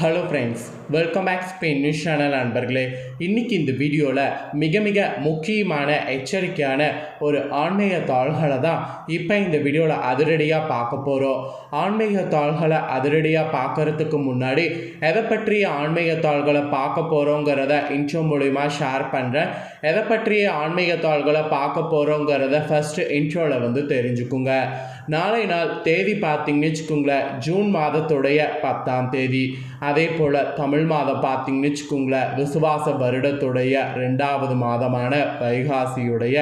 Hello friends welcome back Spain news channel நண்பர்களே. இன்றைக்கி இந்த வீடியோவில் மிக மிக முக்கியமான எச்சரிக்கையான ஒரு ஆன்மீக தாள்களை தான் இப்போ இந்த வீடியோவில் அதிரடியாக பார்க்க போகிறோம் ஆன்மீக தாள்களை அதிரடியாக பார்க்கறதுக்கு முன்னாடி எதை பற்றிய ஆன்மீக தாள்களை பார்க்க போகிறோங்கிறத இன்ட்ரோ மூலிமா ஷேர் பண்ணுறேன் எதை பற்றிய ஆன்மீக தாள்களை பார்க்க போகிறோங்கிறத ஃபஸ்ட்டு இன்ட்ரோவில் வந்து தெரிஞ்சுக்குங்க. நாளை நாள் தேதி பார்த்தீங்கன்னு வச்சுக்கோங்களேன் ஜூன் மாதத்துடைய பத்தாம் தேதி. அதே போல் தமிழ் மாதம் பார்த்தீங்கன்னு வச்சுக்கோங்களேன் விசுவாச வருடத்துடைய ரெண்டாவது மாதமான வைகாசியுடைய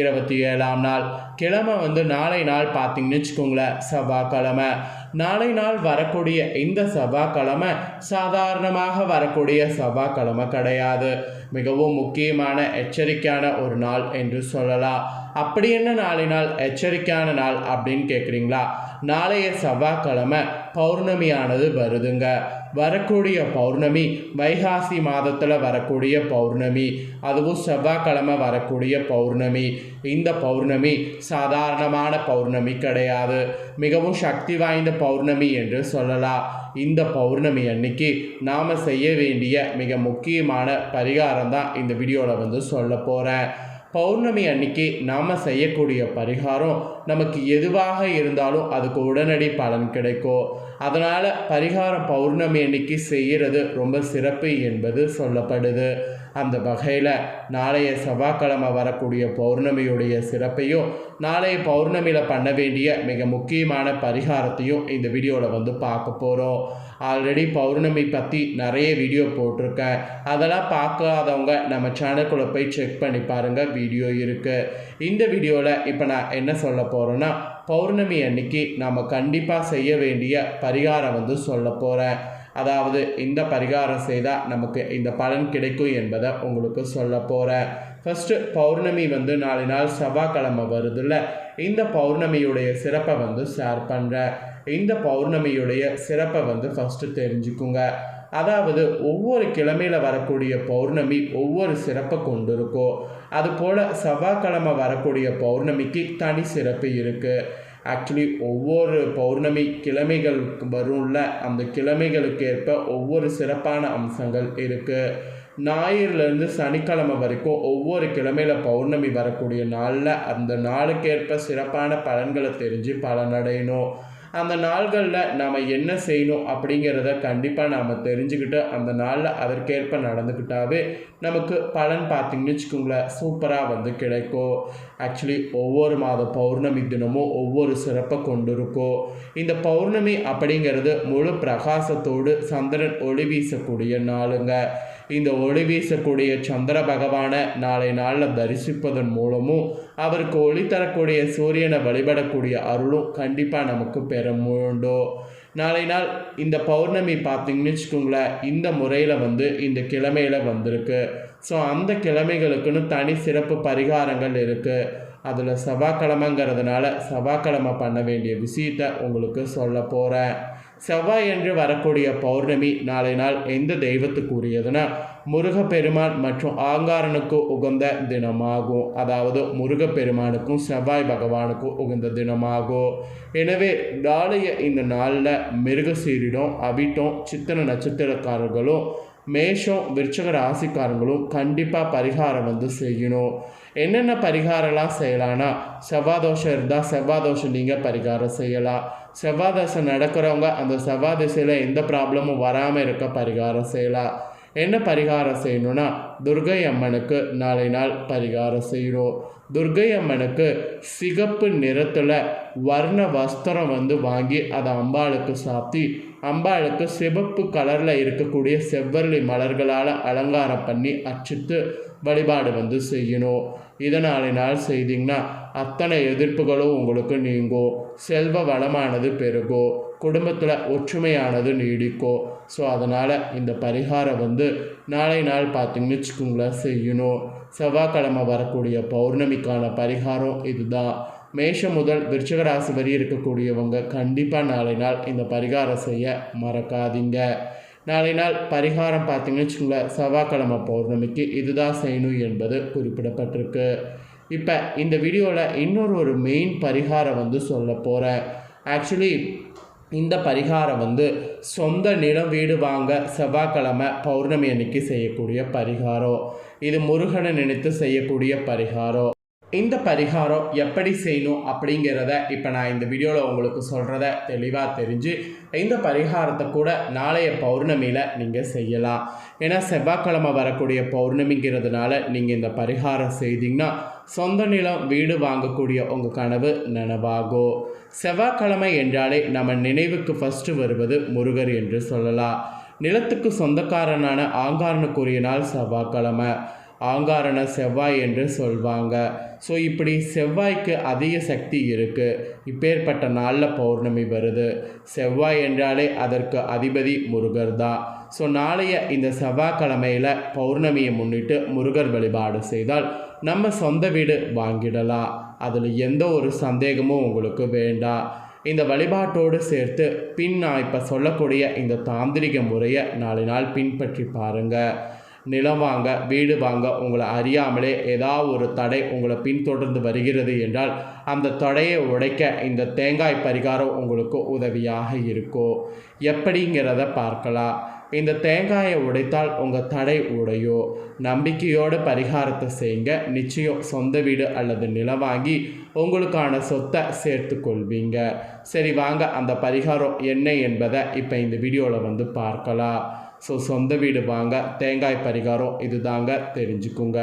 இருபத்தி ஏழாம் நாள். கிழமை வந்து நாளை நாள் பார்த்தீங்கன்னு வச்சுக்கோங்களேன் செவ்வாய்க்கிழமை. நாளை நாள் வரக்கூடிய இந்த செவ்வாய்க்கிழமை சாதாரணமாக வரக்கூடிய செவ்வாய்க்கிழமை கிடையாது. மிகவும் முக்கியமான எச்சரிக்கையான ஒரு நாள் என்று சொல்லலாம். அப்படி என்ன நாளை நாள் எச்சரிக்கையான நாள் அப்படின்னு கேட்குறீங்களா? நாளைய செவ்வாய்க்கிழமை பௌர்ணமியானது வருதுங்க. வரக்கூடிய பௌர்ணமி வைகாசி மாதத்தில் வரக்கூடிய பௌர்ணமி அதுவும் செவ்வாய்க்கிழமை வரக்கூடிய பௌர்ணமி. இந்த பௌர்ணமி சாதாரணமான பௌர்ணமி கிடையாது. மிகவும் சக்தி வாய்ந்த பௌர்ணமி என்று சொல்லலாம். இந்த பௌர்ணமி அன்னைக்கு நாம் செய்ய வேண்டிய மிக முக்கியமான பரிகாரம் தான் இந்த வீடியோவில் வந்து சொல்ல போகிறேன் பௌர்ணமி அன்னைக்கு நாம் செய்யக்கூடிய பரிகாரம் நமக்கு எதுவாக இருந்தாலும் அதுக்கு உடனடி பலன் கிடைக்கும். அதனால் பரிகாரம் பௌர்ணமி அன்னைக்கு செய்கிறது ரொம்ப சிறப்பு என்பது சொல்லப்படுது. அந்த வகையில் நாளைய செவ்வாய்க்கிழமை வரக்கூடிய பௌர்ணமியுடைய சிறப்பையும் நாளைய பௌர்ணமியில் பண்ண வேண்டிய மிக முக்கியமான பரிகாரத்தையும் இந்த வீடியோவில் வந்து பார்க்க போகிறோம் ஆல்ரெடி பௌர்ணமி பற்றி நிறைய வீடியோ போட்டிருக்கேன். அதெல்லாம் பார்க்காதவங்க நம்ம சேனலுக்குள்ளே போய் செக் பண்ணி பாருங்கள் வீடியோ இருக்குது இந்த வீடியோவில் இப்போ நான் என்ன சொல்ல போகிறேன்னா பௌர்ணமி அன்னைக்கு நாம் கண்டிப்பாக செய்ய வேண்டிய பரிகாரம் வந்து சொல்ல போகிறேன் அதாவது இந்த பரிகாரம் செய்தால் நமக்கு இந்த பலன் கிடைக்கும் என்பதை உங்களுக்கு சொல்ல போகிறேன் ஃபஸ்ட்டு பௌர்ணமி வந்து நாலு நாள் செவ்வாய்க்கிழமை வருதுல்ல. இந்த பௌர்ணமியுடைய சிறப்பை வந்து ஷேர் பண்ணுறேன் இந்த பௌர்ணமியுடைய சிறப்பை வந்து ஃபஸ்ட்டு தெரிஞ்சுக்குங்க. அதாவது ஒவ்வொரு கிழமையில் வரக்கூடிய பௌர்ணமி ஒவ்வொரு சிறப்பை கொண்டிருக்கும். அதுபோல் செவ்வாய்க்கிழமை வரக்கூடிய பௌர்ணமிக்கு தனி சிறப்பு இருக்குது ஆக்சுவலி ஒவ்வொரு பௌர்ணமி கிழமைகளுக்கு வரும்ல அந்த கிழமைகளுக்கு ஏற்ப ஒவ்வொரு சிறப்பான அம்சங்கள் இருக்குது ஞாயிறுலேருந்து சனிக்கிழமை வரைக்கும் ஒவ்வொரு கிழமையில் பௌர்ணமி வரக்கூடிய நாளில் அந்த நாளுக்கேற்ப சிறப்பான பலன்களை தெரிஞ்சு பலனடையணும். அந்த நாள்களில் நாம் என்ன செய்யணும் அப்படிங்கிறத கண்டிப்பாக நாம் தெரிஞ்சுக்கிட்டு அந்த நாளில் அதற்கேற்ப நடந்துக்கிட்டாவே நமக்கு பலன் பார்த்திங்கன்னு வச்சுக்கோங்களேன் சூப்பராக வந்து கிடைக்கும். ஆக்சுவலி ஒவ்வொரு மாத பௌர்ணமி தினமும் ஒவ்வொரு சிறப்பை கொண்டு இருக்கும் இந்த பௌர்ணமி அப்படிங்கிறது முழு பிரகாசத்தோடு சந்திரன் ஒளி வீசக்கூடிய நாளுங்க. இந்த ஒளி வீசக்கூடிய சந்திர பகவானை நாளை நாளில் தரிசிப்பதன் மூலமும் அவருக்கு ஒளி தரக்கூடிய சூரியனை வழிபடக்கூடிய அருளும் கண்டிப்பாக நமக்கு பெற வேண்டும் நாளை நாள் இந்த பௌர்ணமி பார்த்தீங்கன்னு வச்சுக்கோங்களேன் இந்த முறையில் வந்து இந்த கிழமையில் வந்திருக்கு. ஸோ அந்த கிழமைகளுக்குன்னு தனி சிறப்பு பரிகாரங்கள் இருக்குது அதில் செவ்வாய்க்கிழமைங்கிறதுனால செவ்வாய்க்கிழமை பண்ண வேண்டிய விஷயத்தை உங்களுக்கு சொல்ல போகிறேன் செவ்வாய் என்று வரக்கூடிய பௌர்ணமி நாளை நாள் எந்த தெய்வத்துக்கு உரியதுன்னா முருகப்பெருமான் மற்றும் ஆங்காரனுக்கு உகந்த தினமாகும். அதாவது முருகப்பெருமானுக்கும் செவ்வாய் பகவானுக்கும் உகந்த தினமாகும். எனவே நாளைய இந்த நாளில் மிருகசீரிடம் அவிட்டம் சித்திர நட்சத்திரக்காரர்களும் மேஷம் விருச்சக ராசிக்காரங்களும் கண்டிப்பாக பரிகாரம் வந்து செய்யணும். என்னென்ன பரிகாரம்லாம் செய்யலான்னா செவ்வாதோஷம் இருந்தால் செவ்வாதோஷம் நீங்கள் பரிகாரம் செய்யலாம். செவ்வாதோஷம் நடக்கிறவங்க அந்த செவ்வாதோசையில் எந்த ப்ராப்ளமும் வராமல் இருக்க பரிகாரம் செய்யலாம். என்ன பரிகாரம் செய்யணும்னா துர்கை அம்மனுக்கு நாளை நாள் பரிகாரம் செய்யணும். துர்கை அம்மனுக்கு சிகப்பு நிறத்தில் வர்ண வஸ்திரம் வந்து வாங்கி அதை அம்பாளுக்கு சாத்தி அம்பாளுக்கு சிவப்பு கலரில் இருக்கக்கூடிய செவ்வரளி மலர்களால் அலங்காரம் பண்ணி அச்சித்து வழிபாடு வந்து செய்யணும். இதனாலே நாள் செய்தீங்கன்னா அத்தனை எதிர்ப்புகளும் உங்களுக்கு நீங்கும். செல்வ வளமானது பெருகும். குடும்பத்தில் ஒற்றுமையானது நீடிக்கும் ஸோ அதனால் இந்த பரிகாரம் வந்து நாளை நாள் பார்த்திங்கன்னு வச்சுக்கோங்களேன் செய்யணும். செவ்வாய்க்கிழமை வரக்கூடிய பௌர்ணமிக்கான பரிகாரம் இதுதான். மேஷம் முதல் விருச்சக ராசி வரி இருக்கக்கூடியவங்க கண்டிப்பாக நாளை நாள் இந்த பரிகாரம் செய்ய மறக்காதீங்க. நாளை நாள் பரிகாரம் பார்த்தீங்கன்னு வச்சுக்கோங்களேன் செவ்வாய்க்கிழமை பௌர்ணமிக்கு இதுதான் செய்யணும் என்பது குறிப்பிடப்பட்டிருக்கு. இப்போ இந்த வீடியோவில் இன்னொரு ஒரு மெயின் பரிகாரம் வந்து சொல்ல போகிறேன் ஆக்சுவலி இந்த பரிகாரம் வந்து சொந்த நிலம் வீடு வாங்க செவ்வாய்க்கிழமை பௌர்ணமி அன்னைக்கு செய்யக்கூடிய பரிகாரம். இது முருகனை நினைத்து செய்யக்கூடிய பரிகாரம். இந்த பரிகாரம் எப்படி செய்யணும் அப்படிங்கிறத இப்போ நான் இந்த வீடியோவில் உங்களுக்கு சொல்கிறத தெளிவாக தெரிஞ்சு இந்த பரிகாரத்தை கூட நாளைய பௌர்ணமியில் நீங்கள் செய்யலாம். ஏன்னா செவ்வாய்க்கிழமை வரக்கூடிய பௌர்ணமிங்கிறதுனால நீங்கள் இந்த பரிகாரம் செய்தீங்கன்னா சொந்த நிலம் வீடு வாங்கக்கூடிய உங்கள் கனவு நனவாகும். செவ்வாய்க்கிழமை என்றாலே நம்ம நினைவுக்கு ஃபஸ்ட்டு வருவது முருகர் என்று சொல்லலாம். நிலத்துக்கு சொந்தக்காரனான ஆங்காரனுக்குரிய நாள் செவ்வாய்க்கிழமை. ஆங்காரன செவ்வாய் என்று சொல்வாங்க. ஸோ இப்படி செவ்வாய்க்கு அதிக சக்தி இருக்குது இப்பேற்பட்ட நாளில் பௌர்ணமி வருது. செவ்வாய் என்றாலே அதற்கு அதிபதி முருகர் தான் ஸோ நாளைய இந்த செவ்வாய்க்கிழமையில் பௌர்ணமியை முன்னிட்டு முருகர் வழிபாடு செய்தால் நம்ம சொந்த வீடு வாங்கிடலாம். அதில் எந்த ஒரு சந்தேகமும் உங்களுக்கு வேண்டாம் இந்த வழிபாட்டோடு சேர்த்து பின் நான் இப்போ சொல்லக்கூடிய இந்த தாந்திரிக முறையை நாலு நாள் பின்பற்றி பாருங்கள் நிலம் வாங்க வீடு வாங்க உங்களை அறியாமலே ஏதாவது ஒரு தடை உங்களை பின்தொடர்ந்து வருகிறது என்றால் அந்த தடையை உடைக்க இந்த தேங்காய் பரிகாரம் உங்களுக்கு உதவியாக இருக்கும். எப்படிங்கிறத பார்க்கலாம். இந்த தேங்காயை உடைத்தால் உங்கள் தடை உடையோ? நம்பிக்கையோடு பரிகாரத்தை செய்யுங்க. நிச்சயம் சொந்த வீடு அல்லது நிலம் வாங்கி உங்களுக்கான சொத்தை சேர்த்து கொள்வீங்க. சரி வாங்க. அந்த பரிகாரம் என்ன என்பதை இப்போ இந்த வீடியோவில் வந்து பார்க்கலாம். ஸோ சொந்த வீடு வாங்க. தேங்காய் பரிகாரம் இது தாங்க தெரிஞ்சுக்குங்க.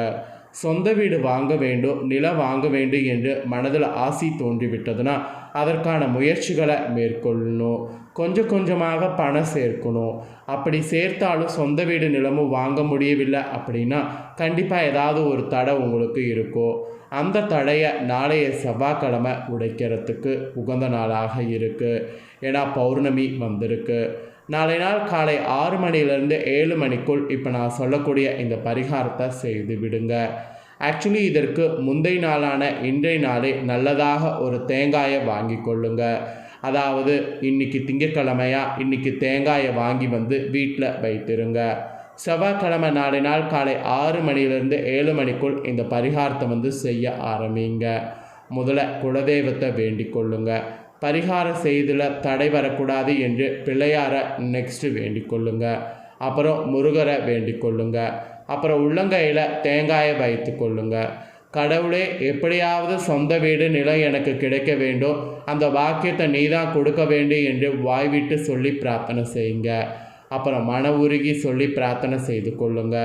சொந்த வீடு வாங்க வேண்டும் நிலம் வாங்க வேண்டும் என்று மனதில் ஆசை தோன்றிவிட்டதுன்னா அதற்கான முயற்சிகளை மேற்கொள்ளணும் கொஞ்சம் கொஞ்சமாக பணம் சேர்க்கணும். அப்படி சேர்த்தாலும் சொந்த வீடு நிலமும் வாங்க முடியவில்லை அப்படின்னா கண்டிப்பாக ஏதாவது ஒரு தடை உங்களுக்கு இருக்கும். அந்த தடையை நாளைய செவ்வாய்க்கிழமை உடைக்கிறதுக்கு உகந்த நாளாக இருக்குது ஏன்னா பௌர்ணமி வந்திருக்கு. நாளை நாள் காலை ஆறு மணிலேருந்து ஏழு மணிக்குள் இப்போ நான் சொல்லக்கூடிய இந்த பரிகாரத்தை செய்து விடுங்க. ஆக்சுவலி இதற்கு முந்தைய நாளான இன்றைய நாளே நல்லதாக ஒரு தேங்காயை வாங்கி கொள்ளுங்க. அதாவது இன்றைக்கி திங்கட்கிழமையா இன்றைக்கி தேங்காயை வாங்கி வந்து வீட்டில் வைத்திருங்க. செவ்வாய்க்கிழமை நாளை நாள் காலை ஆறு மணிலேருந்து ஏழு மணிக்குள் இந்த பரிகாரத்தை வந்து செய்ய ஆரம்பிங்க. முதல்ல குலதெய்வத்தை வேண்டிக் கொள்ளுங்க. பரிகாரம் செய்தில் தடை வரக்கூடாது என்று பிள்ளையாரை நெக்ஸ்ட்டு வேண்டிக் கொள்ளுங்க. அப்புறம் முருகரை வேண்டிக் கொள்ளுங்கள் அப்புறம் உள்ளங்கையில் தேங்காயை வைத்து கொள்ளுங்க. கடவுளே எப்படியாவது சொந்த வீடு நிலம் எனக்கு கிடைக்க வேண்டும். அந்த வாக்கியத்தை நீ தான் கொடுக்க வேண்டும் என்று வாய்விட்டு சொல்லி பிரார்த்தனை செய்யுங்க. அப்புறம் மன உருகி சொல்லி பிரார்த்தனை செய்து கொள்ளுங்க.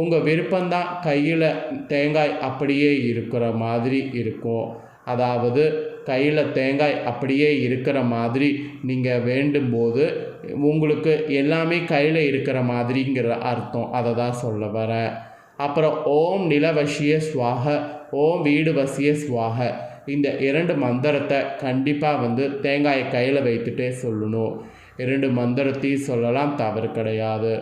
உங்கள் விருப்பம்தான் கையில் தேங்காய் அப்படியே இருக்கிற மாதிரி இருக்கும். அதாவது கையில் தேங்காய் அப்படியே இருக்கிற மாதிரி நீங்கள் வேண்டும்போது உங்களுக்கு எல்லாமே கையில் இருக்கிற மாதிரிங்கிற அர்த்தம். அதை தான் சொல்ல வரேன் அப்புறம் ஓம் நிலவசிய சுவாக ஓம் வீடு வசிய சுவாக இந்த இரண்டு மந்திரத்தை கண்டிப்பாக வந்து தேங்காயை கையில் வைத்துட்டே சொல்லணும். இரண்டு மந்திரத்தையும் சொல்லலாம் தவறு கிடையாது.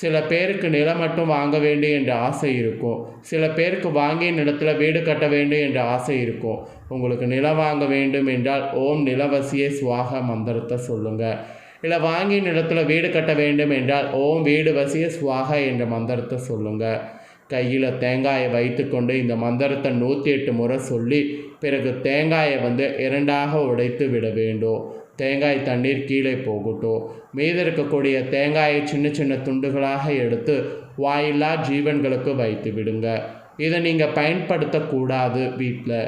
சில பேருக்கு நிலம் மட்டும் வாங்க வேண்டும் என்ற ஆசை இருக்கும். சில பேருக்கு வாங்கிய நிலத்தில் வீடு கட்ட வேண்டும் என்ற ஆசை இருக்கும். உங்களுக்கு நிலம் வாங்க வேண்டும் என்றால் ஓம் நிலவசிய சுவாக மந்திரத்தை சொல்லுங்கள் இல்லை வாங்கிய நிலத்தில் வீடு கட்ட வேண்டும் என்றால் ஓம் வீடு வசிய சுவாக என்ற மந்திரத்தை சொல்லுங்கள் கையில் தேங்காயை வைத்துக்கொண்டு இந்த மந்திரத்தை நூற்றி எட்டு முறை சொல்லி பிறகு தேங்காயை வந்து இரண்டாக உடைத்து விட வேண்டும். தேங்காய் தண்ணீர் கீழே போகட்டும். மீது இருக்கக்கூடிய தேங்காயை சின்ன சின்ன துண்டுகளாக எடுத்து வாயில்லா ஜீவன்களுக்கு வைத்து விடுங்க. இதை நீங்கள் பயன்படுத்தக்கூடாது வீட்டில்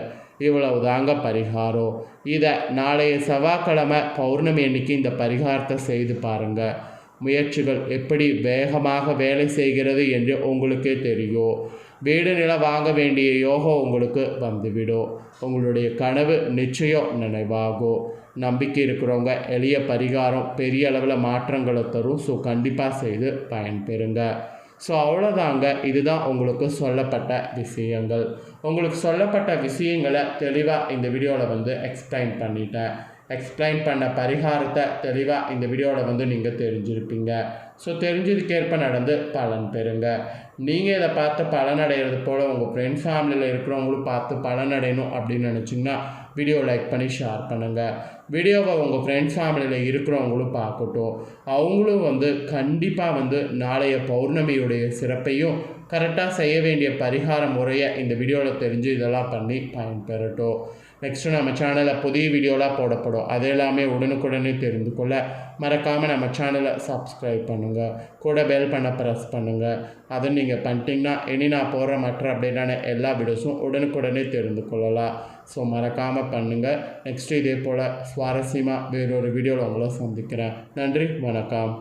இவ்வளவு தாங்க பரிகாரம் இதை நாளைய செவ்வாய்க்கிழமை பௌர்ணமி அன்னைக்கு இந்த பரிகாரத்தை செய்து பாருங்கள் முயற்சிகள் எப்படி வேகமாக வேலை செய்கிறது என்று உங்களுக்கே தெரியும். வீடு நிலம் வாங்க வேண்டிய யோகம் உங்களுக்கு வந்துவிடும். உங்களுடைய கனவு நிச்சயம் நினைவாகும். நம்பிக்கை இருக்கிறவங்க எளிய பரிகாரம் பெரிய அளவில் மாற்றங்களை தரும். ஸோ கண்டிப்பாக செய்து பயன்பெறுங்க. ஸோ அவ்வளோதாங்க இதுதான் உங்களுக்கு சொல்லப்பட்ட விஷயங்கள். உங்களுக்கு சொல்லப்பட்ட விஷயங்களை தெளிவாக இந்த வீடியோவில் வந்து எக்ஸ்பிளைன் பண்ணிட்டேன். எக்ஸ்பிளைன் பண்ண பரிகாரத்தை தெளிவாக இந்த வீடியோவில் வந்து நீங்கள் தெரிஞ்சிருப்பீங்க. ஸோ தெரிஞ்சதுக்கேற்ப நடந்து பலன் பெறுங்க. நீங்கள் இதை பார்த்து பலன் அடைகிறது போல் உங்கள் ஃப்ரெண்ட்ஸ் ஃபேமிலியில் இருக்கிறவங்களும் பார்த்து பலன் அடையணும் அப்படின்னு நினச்சிங்கன்னா வீடியோ லைக் பண்ணி ஷேர் பண்ணுங்கள் வீடியோவை உங்கள் ஃப்ரெண்ட்ஸ் ஃபேமிலியில் இருக்கிறவங்களும் பார்க்கட்டும். அவங்களும் வந்து கண்டிப்பாக வந்து நாளைய பௌர்ணமியுடைய சிறப்பையும் கரெக்டாக செய்ய வேண்டிய பரிகார முறையை இந்த வீடியோவில் தெரிஞ்சு இதெல்லாம் பண்ணி பயன்பெறட்டும். நெக்ஸ்ட்டு நம்ம சேனலில் புதிய வீடியோலாம் போடப்படும். அது எல்லாமே உடனுக்குடனே தெரிந்து கொள்ள மறக்காமல் நம்ம சேனலை சப்ஸ்கிரைப் பண்ணுங்கள் கூட பெல் பண்ண ப்ரெஸ் பண்ணுங்கள் அதை நீங்கள் பண்ணிட்டீங்கன்னா இனி நான் போடுற மற்ற அப்டேட்டான எல்லா வீடியோஸும் உடனுக்குடனே தெரிந்து கொள்ளலாம். ஸோ மறக்காமல் பண்ணுங்கள் நெக்ஸ்ட்டு இதே போல் சுவாரஸ்யமாக வேறொரு வீடியோவில் உங்களை சந்திக்கிறேன். நன்றி வணக்கம்.